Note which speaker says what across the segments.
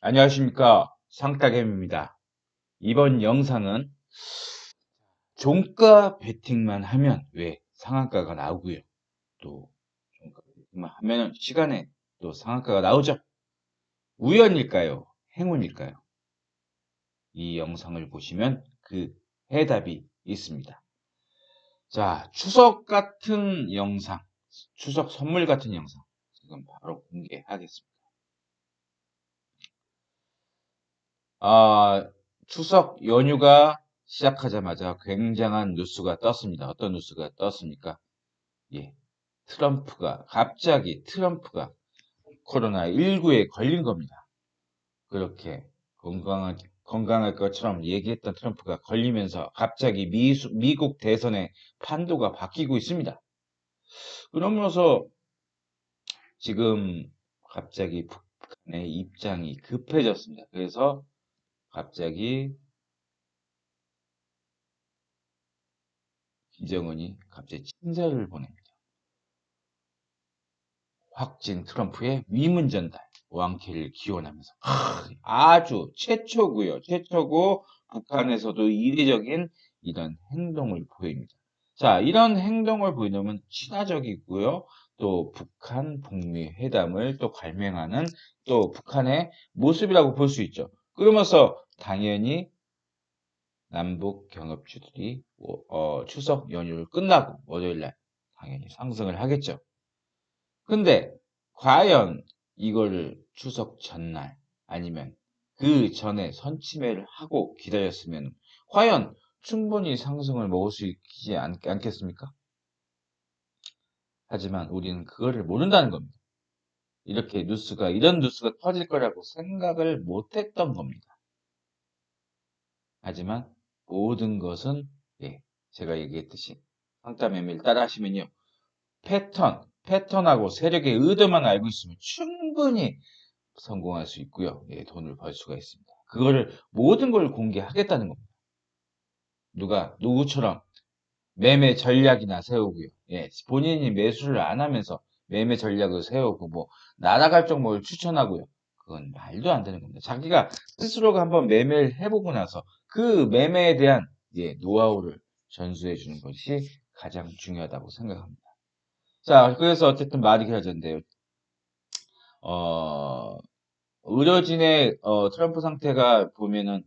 Speaker 1: 안녕하십니까 상따겜입니다. 이번 영상은 종가 베팅만 하면 왜 상한가가 나오고요. 또 종가 베팅만 하면 시간에 또 상한가가 나오죠. 우연일까요? 행운일까요? 이 영상을 보시면 그 해답이 있습니다. 자, 추석 같은 영상, 추석 선물 같은 영상 지금 바로 공개하겠습니다. 아, 추석 연휴가 시작하자마자 굉장한 뉴스가 떴습니다. 어떤 뉴스가 떴습니까? 예. 트럼프가, 갑자기 트럼프가 코로나19에 걸린 겁니다. 그렇게 건강한, 건강할 것처럼 얘기했던 트럼프가 걸리면서 갑자기 미, 미국 대선의 판도가 바뀌고 있습니다. 그러면서 지금 갑자기 북한의 입장이 급해졌습니다. 그래서 갑자기 김정은이 갑자기 친서를 보냅니다. 확진 트럼프의 위문 전달, 왕쾌를 기원하면서 아주 최초고요. 최초고 북한에서도 이례적인 이런 행동을 보입니다. 자, 이런 행동을 보이려면 친화적이고요. 또 북한 북미 회담을 또 관명하는 또 북한의 모습이라고 볼 수 있죠. 그러면서 당연히 남북 경협주들이 어, 추석 연휴를 끝나고 월요일날 당연히 상승을 하겠죠. 근데 과연 이거를 추석 전날 아니면 그 전에 선침해를 하고 기다렸으면 과연 충분히 상승을 먹을 수 있지 않, 않겠습니까? 하지만 우리는 그거를 모른다는 겁니다. 이렇게 뉴스가 이런 뉴스가 터질 거라고 생각을 못했던 겁니다. 하지만 모든 것은 예, 제가 얘기했듯이 상담 매매를 따라 하시면요. 패턴, 패턴하고 세력의 의도만 알고 있으면 충분히 성공할 수 있고요. 예, 돈을 벌 수가 있습니다. 그거를 모든 걸 공개하겠다는 겁니다. 누가 누구처럼 매매 전략이나 세우고요. 예, 본인이 매수를 안 하면서 매매 전략을 세우고 뭐 날아갈 정보를 추천하고요. 그건 말도 안 되는 겁니다. 자기가 스스로가 한번 매매를 해보고 나서 그 매매에 대한 예, 노하우를 전수해 주는 것이 가장 중요하다고 생각합니다. 자, 그래서 어쨌든 말이 길어졌는데요. 어, 의료진의 어, 트럼프 상태가 보면은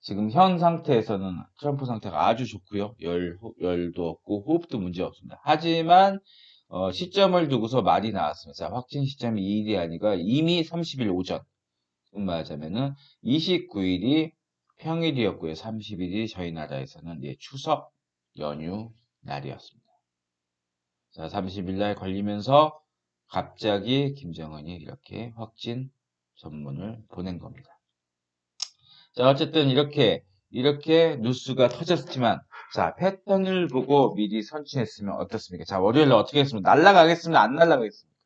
Speaker 1: 지금 현 상태에서는 트럼프 상태가 아주 좋고요. 열, 열도 없고 호흡도 문제 없습니다. 하지만 어, 시점을 두고서 말이 나왔습니다. 자, 확진 시점이 2일이 아니라 이미 30일 오전. 말하자면은 29일이 평일이었고요. 30일이 저희 나라에서는 예, 추석 연휴 날이었습니다. 자, 30일 날 걸리면서 갑자기 김정은이 이렇게 확진 전문을 보낸 겁니다. 자, 어쨌든 이렇게, 이렇게 뉴스가 터졌지만, 자, 패턴을 보고 미리 선취했으면 어떻습니까? 자, 월요일날 어떻게 했습니까? 날라가겠습니다? 안 날라가겠습니까?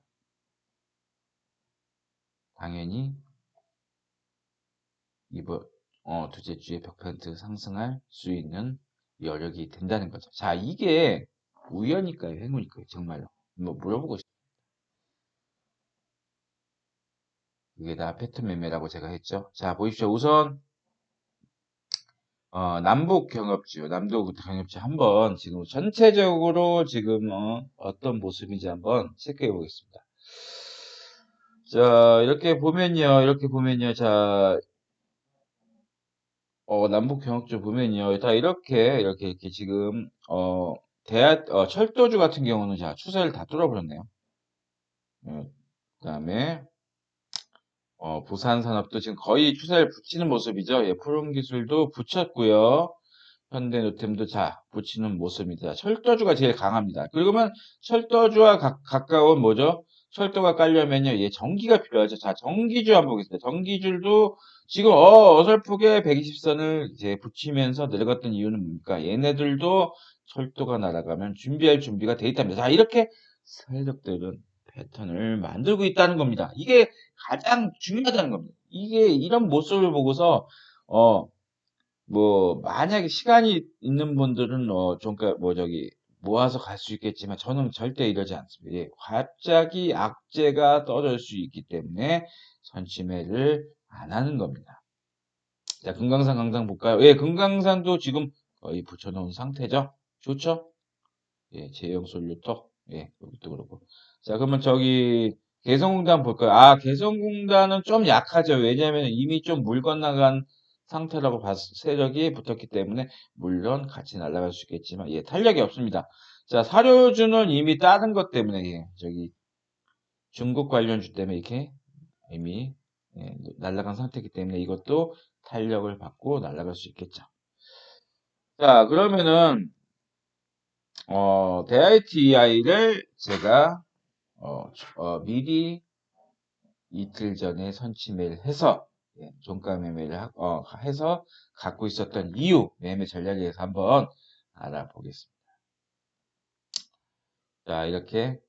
Speaker 1: 당연히, 이번, 어, 두째 주에 100% 상승할 수 있는 여력이 된다는 거죠. 자, 이게 우연일까요? 행운일까요? 정말로. 뭐 물어보고 싶어요. 이게 다 패턴 매매라고 제가 했죠. 자, 보십시오. 우선, 어, 남북 경협주, 남북 경협주 한번 지금 전체적으로 지금 어, 떤 모습인지 한번 체크해 보겠습니다. 자, 이렇게 보면요, 이렇게 보면요, 자, 어, 남북 경협주 보면요, 다 이렇게, 이렇게, 이렇게 지금, 어, 대하, 어, 철도주 같은 경우는 자, 추세를 다 뚫어버렸네요. 어, 그 다음에, 어, 부산 산업도 지금 거의 추세를 붙이는 모습이죠. 예, 푸른 기술도 붙였고요. 현대 노템도 자, 붙이는 모습입니다. 철도주가 제일 강합니다. 그리고면 철도주와 가, 가까운 뭐죠? 철도가 깔려면요, 예, 전기가 필요하죠. 자, 전기주 한번 보겠습니다. 전기줄도 지금 어, 어설프게 120선을 이제 붙이면서 내려갔던 이유는 뭡니까? 얘네들도 철도가 날아가면 준비할 준비가 돼 있답니다. 자, 이렇게 세력들은 패턴을 만들고 있다는 겁니다. 이게 가장 중요하다는 겁니다. 이게 이런 모습을 보고서 어 뭐 만약에 시간이 있는 분들은 어좀뭐 저기 모아서 갈 수 있겠지만 저는 절대 이러지 않습니다. 예, 갑자기 악재가 떨어질 수 있기 때문에 선취매를 안 하는 겁니다. 자, 금강산 강당 볼까요? 예, 금강산도 지금 거의 붙여놓은 상태죠. 좋죠? 예, 제형 솔루터. 예, 여기도 그렇고. 자, 그러면 저기 개성공단 볼까요? 아, 개성공단은 좀 약하죠. 왜냐하면 이미 좀 물 건너간 상태라고 봤, 세력이 붙었기 때문에 물론 같이 날아갈 수 있겠지만 예, 탄력이 없습니다. 자, 사료주는 이미 다른 것 때문에 예, 저기 중국 관련주 때문에 이렇게 이미 예, 날아간 상태이기 때문에 이것도 탄력을 받고 날아갈 수 있겠죠. 자, 그러면은 어, DITI를 제가 어, 어, 미리 이틀 전에 선취 매를 해서 예, 종가 매매를 하, 어, 해서 갖고 있었던 이유 매매 전략에 대해서 한번 알아보겠습니다. 자 이렇게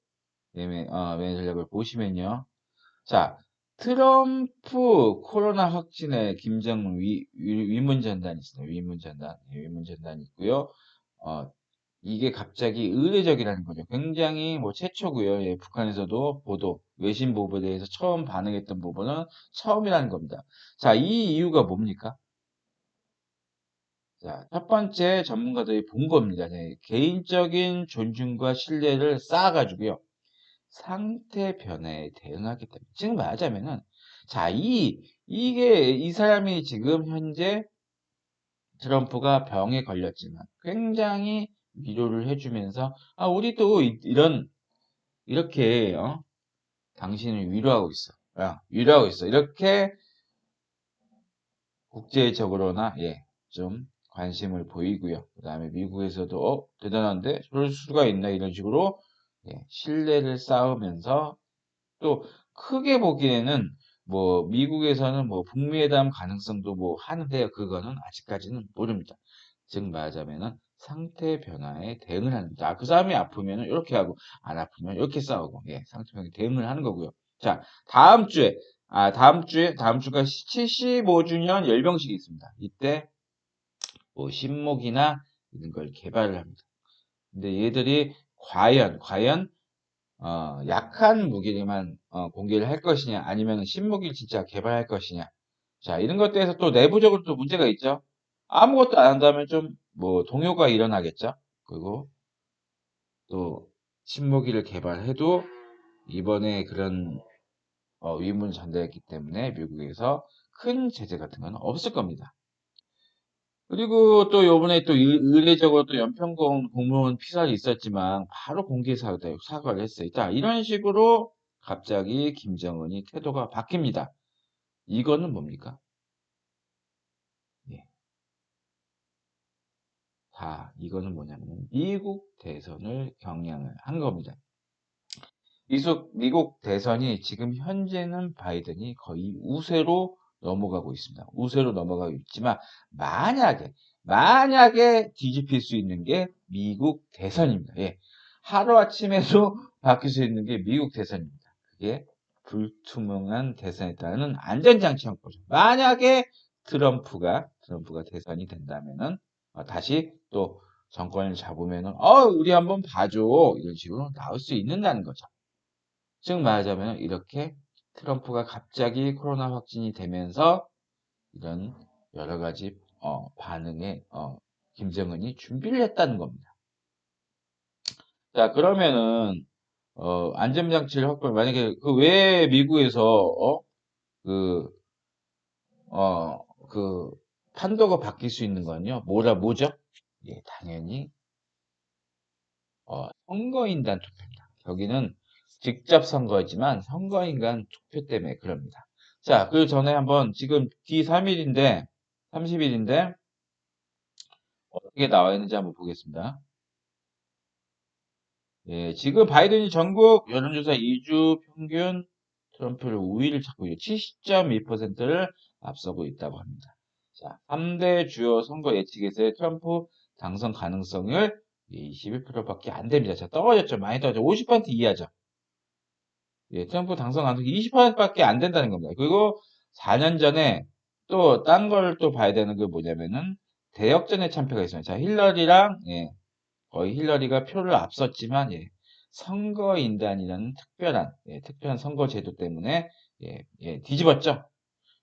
Speaker 1: 매매, 어, 매매 전략을 보시면요. 자 트럼프 코로나 확진의 김정은 위, 위, 문전단이 있습니다. 위문전단, 예, 위문전단이 있고요. 어, 이게 갑자기 의례적이라는 거죠. 굉장히 뭐 최초고요. 예, 북한에서도 보도, 외신 보도에 대해서 처음 반응했던 부분은 처음이라는 겁니다. 자, 이 이유가 뭡니까? 자, 첫 번째 전문가들이 본 겁니다. 네, 개인적인 존중과 신뢰를 쌓아가지고요. 상태 변화에 대응하기 때문에. 지금 말하자면은, 자, 이, 이게, 이 사람이 지금 현재 트럼프가 병에 걸렸지만 굉장히 위로를 해주면서 아 우리도 이, 런 이렇게 어? 당신을 위로하고 있어. 야, 위로하고 있어. 이렇게 국제적으로나 예, 좀 관심을 보이고요. 그 다음에 미국에서도 어, 대단한데 그럴 수가 있나 이런 식으로 예, 신뢰를 쌓으면서 또 크게 보기에는 뭐 미국에서는 뭐 북미회담 가능성도 뭐 하는데요. 그거는 아직까지는 모릅니다. 즉 말하자면은 상태 변화에 대응을 하는 거죠. 아, 그 사람이 아프면 이렇게 하고 안 아프면 이렇게 싸우고 예, 상태 변화에 대응을 하는 거고요. 자, 다음 주에 아, 다음 주에 다음 주가 75주년 열병식이 있습니다. 이때 뭐 신목이나 이런 걸 개발을 합니다. 근데 얘들이 과연 과연 어, 약한 무기만 어, 공개를 할 것이냐 아니면 신무기를 진짜 개발할 것이냐. 자 이런 것에 대해서 또 내부적으로 또 문제가 있죠. 아무것도 안 한다면 좀 뭐 동요가 일어나겠죠. 그리고 또 신무기를 개발해도 이번에 그런 어, 위문 전달했기 때문에 미국에서 큰 제재 같은 건 없을 겁니다. 그리고 또 요번에 또 의례적으로 또 연평공 공무원 피살이 있었지만 바로 공개 사과를 했어요. 자, 이런 식으로 갑자기 김정은이 태도가 바뀝니다. 이거는 뭡니까? 예. 자, 이거는 뭐냐면 미국 대선을 경향을 한 겁니다. 미국, 미국 대선이 지금 현재는 바이든이 거의 우세로 넘어가고 있습니다. 우세로 넘어가고 있지만 만약에 만약에 뒤집힐 수 있는 게 미국 대선입니다. 예. 하루아침에도 바뀔 수 있는 게 미국 대선입니다. 그게 불투명한 대선에 따르는 안전장치 형법죠. 만약에 트럼프가 트럼프가 대선이 된다면은 어, 다시 또 정권을 잡으면은 어 우리 한번 봐줘 이런 식으로 나올 수 있는다는 거죠. 즉 말하자면 이렇게 트럼프가 갑자기 코로나 확진이 되면서 이런 여러 가지 어, 반응에 어, 김정은이 준비를 했다는 겁니다. 자 그러면은 어, 안전장치를 확보 만약에 그 왜 미국에서 어, 그, 어, 그 판도가 바뀔 수 있는 건요. 뭐라 뭐죠? 예, 당연히 어, 선거인단 투표입니다. 여기는 직접 선거지만 선거인간 투표 때문에 그럽니다. 자, 그 전에 한번 지금 D3일인데 30일인데 어떻게 나와 있는지 한번 보겠습니다. 예, 지금 바이든이 전국 여론조사 2주 평균 트럼프를 우위를 찾고 있고 70.2%를 앞서고 있다고 합니다. 자, 3대 주요 선거 예측에서의 트럼프 당선 가능성을 21%밖에 안 됩니다. 자, 떨어졌죠. 많이 떨어졌죠. 50% 이하죠. 예, 트럼프 당선 가능성이 20%밖에 안 된다는 겁니다. 그리고 4년 전에 또 딴 걸 또 봐야 되는 게 뭐냐면은 대역전의 참패가 있습니다. 자, 힐러리랑 예, 거의 힐러리가 표를 앞섰지만 예, 선거인단이라는 특별한 예, 특별한 선거 제도 때문에 예, 예, 뒤집었죠.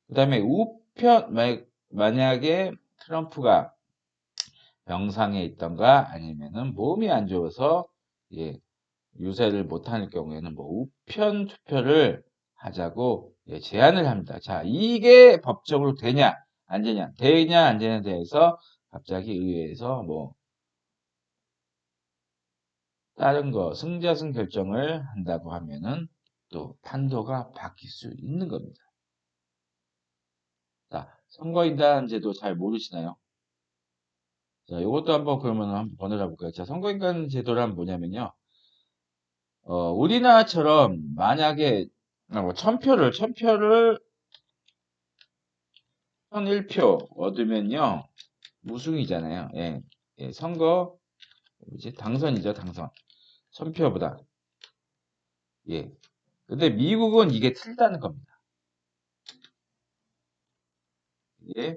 Speaker 1: 그 다음에 우편 마- 만약에 트럼프가 병상에 있던가 아니면은 몸이 안 좋아서 예, 유세를 못할 경우에는 뭐 우편 투표를 하자고 예, 제안을 합니다. 자, 이게 법적으로 되냐 안 되냐 되냐 안 되냐에 대해서 갑자기 의회에서 뭐 다른 거 승자승 결정을 한다고 하면은 또 판도가 바뀔 수 있는 겁니다. 자, 선거인단 제도 잘 모르시나요? 자, 이것도 한번 그러면 한번 번호를 볼까요? 자, 선거인단 제도란 뭐냐면요. 어, 우리나라처럼 만약에 아, 뭐 천표를 천표를 1001표 얻으면요. 무승이잖아요. 예. 예, 선거 뭐지? 당선이죠, 당선. 천표보다. 예. 근데 미국은 이게 틀리다는 겁니다. 예.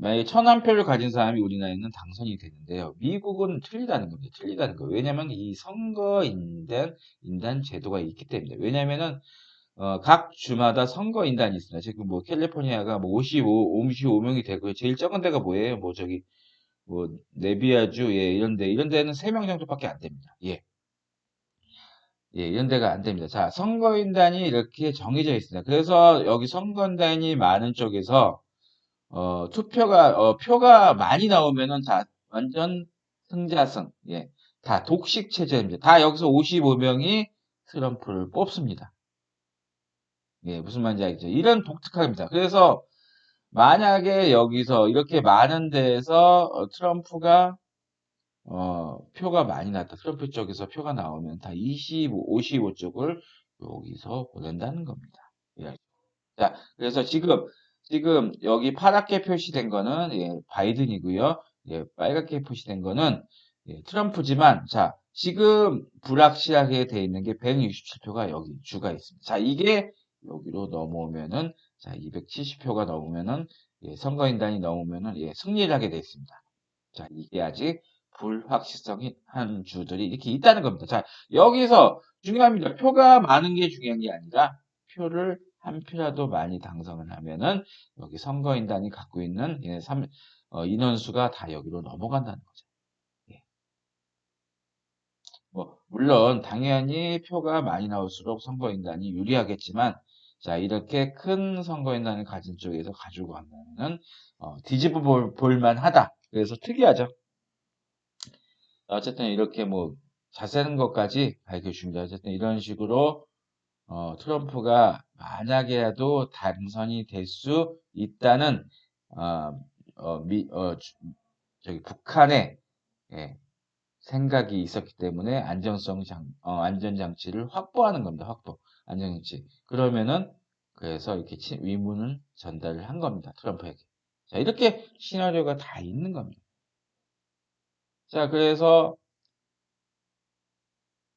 Speaker 1: 만약에 천한 표를 가진 사람이 우리나라에는 당선이 되는데요. 미국은 틀리다는 겁니다. 틀리다는 거예요. 왜냐하면 이 선거 인단 인단 제도가 있기 때문에. 왜냐하면은 어, 각 주마다 선거 인단이 있습니다. 지금 뭐 캘리포니아가 뭐 55, 55명이 되고요. 제일 적은 데가 뭐예요? 뭐 저기 뭐 네비아주 예 이런 데 이런 데는 3명 정도밖에 안 됩니다. 예. 예, 이런 데가 안 됩니다. 자, 선거인단이 이렇게 정해져 있습니다. 그래서 여기 선거인단이 많은 쪽에서 어, 투표가 어, 표가 많이 나오면은 다 완전 승자승. 예. 다 독식 체제입니다. 다 여기서 55명이 트럼프를 뽑습니다. 예, 무슨 말인지 알겠죠? 이런 독특합니다. 그래서 만약에 여기서 이렇게 많은 데에서 어, 트럼프가 어, 표가 많이 났다. 트럼프 쪽에서 표가 나오면 다 25, 55쪽을 여기서 보낸다는 겁니다. 예. 자, 그래서 지금 지금 여기 파랗게 표시된 거는 예, 바이든이고요. 예, 빨갛게 표시된 거는 예, 트럼프지만 자, 지금 불확실하게 돼 있는 게 167표가 여기 주가 있습니다. 자, 이게 여기로 넘어오면은 자, 270표가 넘으면은 예, 선거인단이 넘으면은 예, 승리를 하게 돼 있습니다. 자, 이게 아직 불확실성이 한 주들이 이렇게 있다는 겁니다. 자, 여기서 중요합니다. 표가 많은 게 중요한 게 아니라 표를 한 표라도 많이 당선을 하면은 여기 선거인단이 갖고 있는 얘네 3, 어, 인원수가 다 여기로 넘어간다는 거죠. 예. 뭐 물론 당연히 표가 많이 나올수록 선거인단이 유리하겠지만 자 이렇게 큰 선거인단을 가진 쪽에서 가지고 간다면은 어, 뒤집어 볼, 볼만하다. 그래서 특이하죠. 어쨌든 이렇게 뭐 자세한 것까지 밝혀줍니다. 어쨌든 이런 식으로 어, 트럼프가 만약에라도 당선이 될 수 있다는 어, 어, 미, 어, 주- 저기 북한의 예, 생각이 있었기 때문에 안정성 장, 어, 안전장치를 확보하는 겁니다. 확보 안전장치. 그러면은 그래서 이렇게 치- 위문을 전달을 한 겁니다. 트럼프에게. 자 이렇게 시나리오가 다 있는 겁니다. 자 그래서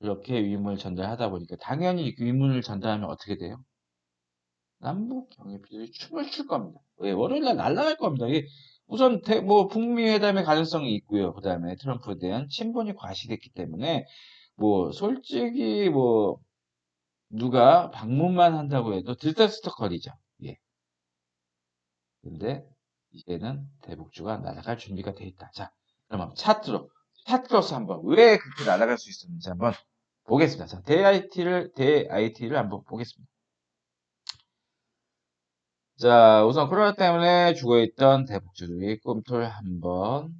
Speaker 1: 이렇게 위문을 전달하다 보니까 당연히 그 위문을 전달하면 어떻게 돼요? 남북 경협들이 춤을 출 겁니다. 예, 월요일날 날아갈 겁니다. 예, 우선 대- 뭐 북미 회담의 가능성이 있고요. 그 다음에 트럼프에 대한 친분이 과시됐기 때문에 뭐 솔직히 뭐 누가 방문만 한다고 해도 들썩들썩거리죠. 예. 근데 이제는 대북주가 날아갈 준비가 돼 있다. 자, 그러면 차트로 차트로서 한번 왜 그렇게 날아갈 수 있었는지 한번 보겠습니다. 자, 대IT를 대IT를 한번 보겠습니다. 자, 우선 코로나 때문에 죽어있던 대북주들이 꿈틀 한 번,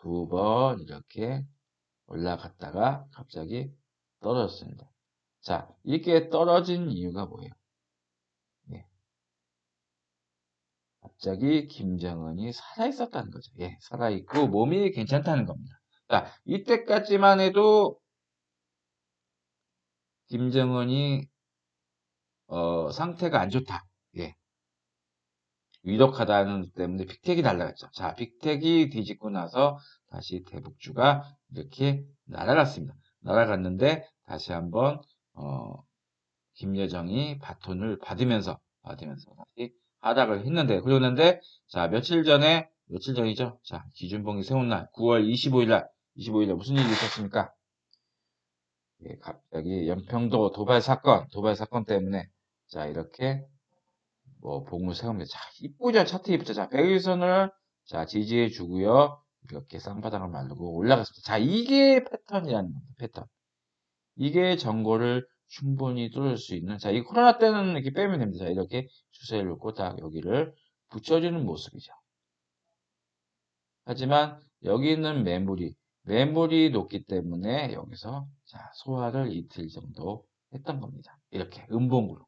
Speaker 1: 두 번 이렇게 올라갔다가 갑자기 떨어졌습니다. 자, 이게 떨어진 이유가 뭐예요? 예. 갑자기 김정은이 살아있었다는 거죠. 예, 살아있고 몸이 괜찮다는 겁니다. 자, 이때까지만 해도 김정은이 어, 상태가 안 좋다. 예. 위독하다는 때문에 빅텍이 날아갔죠. 자, 빅텍이 뒤집고 나서 다시 대북주가 이렇게 날아갔습니다. 날아갔는데 다시 한번 어, 김여정이 바톤을 받으면서 받으면서 다시 하락을 했는데 그러는데 자 며칠 전에 며칠 전이죠? 자, 기준봉이 세운 날, 9월 25일 날, 25일 날 무슨 일이 있었습니까? 예, 갑자기 연평도 도발 사건, 도발 사건 때문에, 자, 이렇게, 뭐, 봉을 세웁니다. 자, 이쁘죠? 차트 이쁘죠? 자, 백일선을, 자, 지지해 주고요. 이렇게 쌍바닥을 마르고 올라갔습니다. 자, 이게 패턴이라는 겁니다. 패턴. 이게 전고를 충분히 뚫을 수 있는, 자, 이 코로나 때는 이렇게 빼면 됩니다. 자, 이렇게 주사위를 놓고 딱 여기를 붙여주는 모습이죠. 하지만 여기 있는 매물이 매물이 높기 때문에 여기서 자 소화를 이틀 정도 했던 겁니다. 이렇게 음봉으로.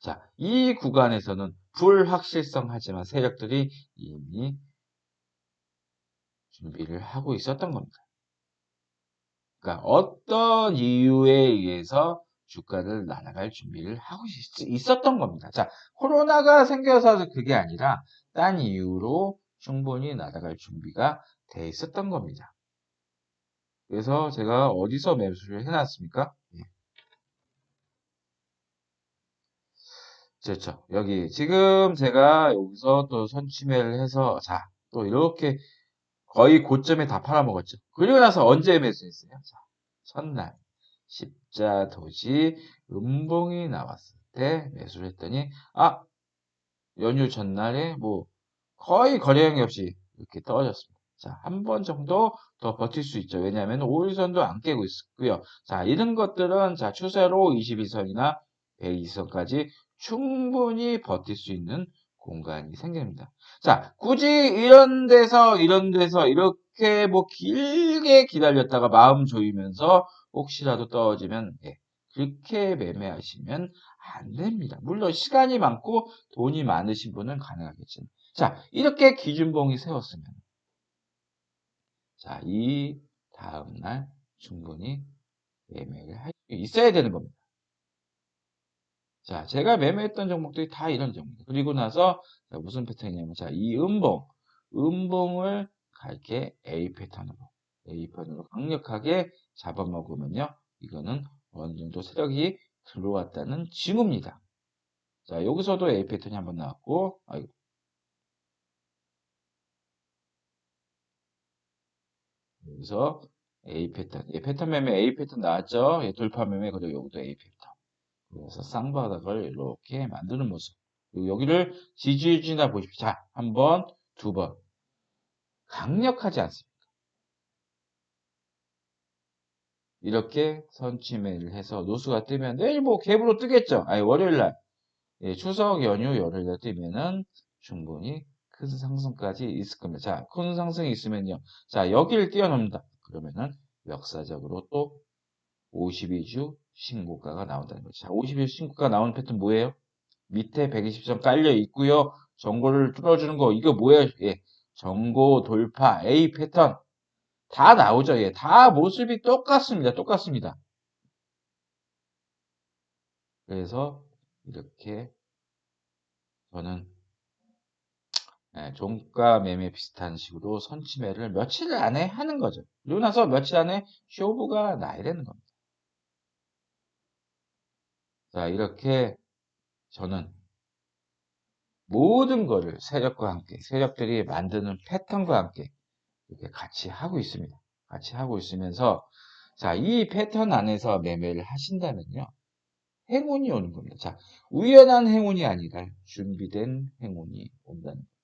Speaker 1: 자, 이 구간에서는 불확실성 하지만 세력들이 이미 준비를 하고 있었던 겁니다. 그러니까 어떤 이유에 의해서 주가를 날아갈 준비를 하고 있, 있었던 겁니다. 자, 코로나가 생겨서 그게 아니라 딴 이유로 충분히 날아갈 준비가 돼 있었던 겁니다. 그래서 제가 어디서 매수를 해놨습니까? 예. 그렇죠. 여기 지금 제가 여기서 또 선취매를 해서 자, 또 이렇게 거의 고점에 다 팔아먹었죠. 그리고 나서 언제 매수했어요? 자, 첫날 십자 도지 음봉이 나왔을 때 매수를 했더니 아 연휴 전날에 뭐 거의 거래량이 없이 이렇게 떨어졌습니다. 자, 한 번 정도 더 버틸 수 있죠. 왜냐하면 5일선도 안 깨고 있고요. 자, 이런 것들은 자, 추세로 22선이나 102선까지 충분히 버틸 수 있는 공간이 생깁니다. 자, 굳이 이런 데서 이런 데서 이렇게 뭐 길게 기다렸다가 마음 조이면서 혹시라도 떨어지면 예, 그렇게 매매하시면 안 됩니다. 물론 시간이 많고 돈이 많으신 분은 가능하겠지만 자, 이렇게 기준봉이 세웠으면 자, 이 다음 날 충분히 매매를 할 수 있어야 되는 겁니다. 자, 제가 매매했던 종목들이 다 이런 종목. 그리고 나서 자, 무슨 패턴이냐면 자, 이 음봉, 음봉을 갈게 A 패턴으로, A 패턴으로 강력하게 잡아먹으면요. 이거는 어느 정도 세력이 들어왔다는 징후입니다. 자, 여기서도 A 패턴이 한번 나왔고, 아이고. 여기서 A 패턴, 예, 패턴 매매 A 패턴 나왔죠? 예, 돌파 매매, 그리고 여기도 A 패턴. 그래서 쌍바닥을 이렇게 만드는 모습. 그리고 여기를 지지해주나 보십시오. 자, 한 번, 두 번. 강력하지 않습니까? 이렇게 선취매를 해서 노수가 뜨면 내일 뭐 갭으로 뜨겠죠. 아니 월요일 날 예, 추석 연휴 열흘 날 뜨면은 충분히 큰 상승까지 있을 겁니다. 자, 큰 상승이 있으면요. 자, 여기를 뛰어넘는다. 그러면은 역사적으로 또 52주 신고가가 나온다는 거죠. 자, 52주 신고가 나오는 패턴 뭐예요? 밑에 120점 깔려 있고요. 전고를 뚫어주는 거 이거 뭐예요? 예, 전고 돌파 A 패턴 다 나오죠. 예, 다 모습이 똑같습니다. 똑같습니다. 그래서 이렇게 저는 예, 종가 매매 비슷한 식으로 선취매를 며칠 안에 하는 거죠. 그리고 나서 며칠 안에 쇼부가 나야 되는 겁니다. 자, 이렇게 저는 모든 거를 세력과 함께, 세력들이 만드는 패턴과 함께 이렇게 같이 하고 있습니다. 같이 하고 있으면서 자, 이 패턴 안에서 매매를 하신다면요. 행운이 오는 겁니다. 자, 우연한 행운이 아니라 준비된 행운이 온다는 거예요.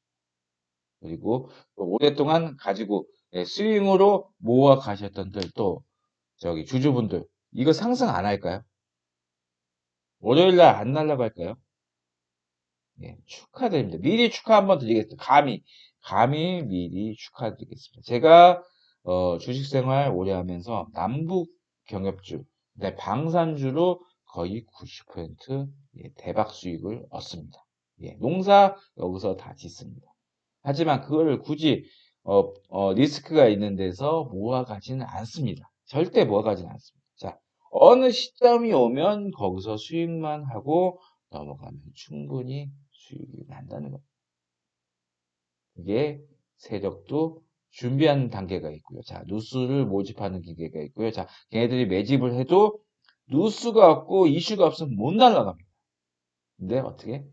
Speaker 1: 그리고 오랫동안 가지고 예, 스윙으로 모아 가셨던 또 저기 주주분들 이거 상승 안 할까요? 월요일 날 안 날라갈까요? 예, 축하드립니다. 미리 축하 한번 드리겠습니다. 감히 감히 미리 축하드리겠습니다. 제가 어, 주식생활 오래 하면서 남북 경협주, 네, 방산주로 거의 90% 예, 대박 수익을 얻습니다. 예, 농사 여기서 다 짓습니다. 하지만 그걸 굳이 어, 어, 리스크가 있는 데서 모아가지는 않습니다. 절대 모아가지는 않습니다. 자, 어느 시점이 오면 거기서 수익만 하고 넘어가면 충분히 수익이 난다는 겁니다. 이게 세력도 준비하는 단계가 있고요. 자, 누수를 모집하는 기계가 있고요. 자, 걔네들이 매집을 해도 누수가 없고 이슈가 없으면 못 날아갑니다. 근데 어떻게?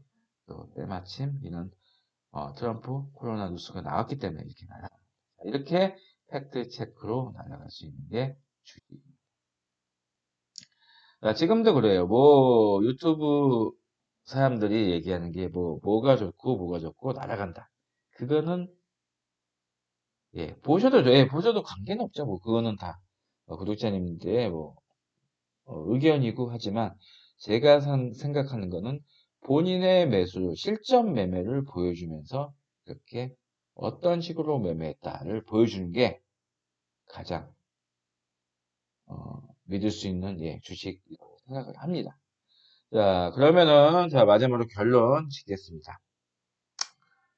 Speaker 1: 또 때마침 이런 어, 트럼프 코로나 뉴스가 나왔기 때문에 이렇게 날아가. 이렇게 팩트 체크로 날아갈 수 있는 게 주식입니다. 자, 지금도 그래요. 뭐 유튜브 사람들이 얘기하는 게 뭐 뭐가 좋고 뭐가 좋고 날아간다. 그거는 예 보셔도 돼. 예, 보셔도 관계는 없죠. 뭐 그거는 다 어, 구독자님들의 뭐 어, 의견이고 하지만 제가 산- 생각하는 거는 본인의 매수 실전 매매를 보여주면서 그렇게 어떤 식으로 매매했다를 보여주는 게 가장 어, 믿을 수 있는 예, 주식이라고 생각을 합니다. 자, 그러면은 자 마지막으로 결론 짓겠습니다.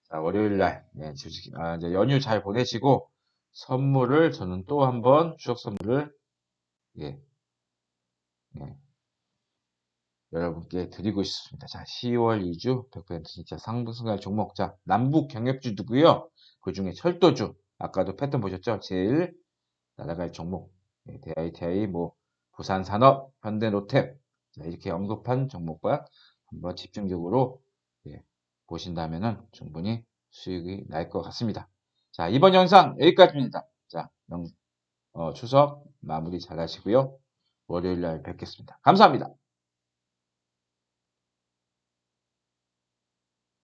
Speaker 1: 자, 월요일 날 예, 주식 아, 이제 연휴 잘 보내시고 선물을 저는 또 한번 추석 선물을 예, 예, 여러분께 드리고 있습니다. 자, 10월 2주 100% 진짜 상승할 종목 자 남북 경협주도고요. 그 중에 철도주 아까도 패턴 보셨죠? 제일 날아갈 종목 예, 대ITI 뭐 부산산업, 현대노템 자, 이렇게 언급한 종목과 한번 집중적으로 예, 보신다면은 충분히 수익이 날 것 같습니다. 자, 이번 영상 여기까지입니다. 자, 영- 어, 추석 마무리 잘 하시고요. 월요일 날 뵙겠습니다. 감사합니다.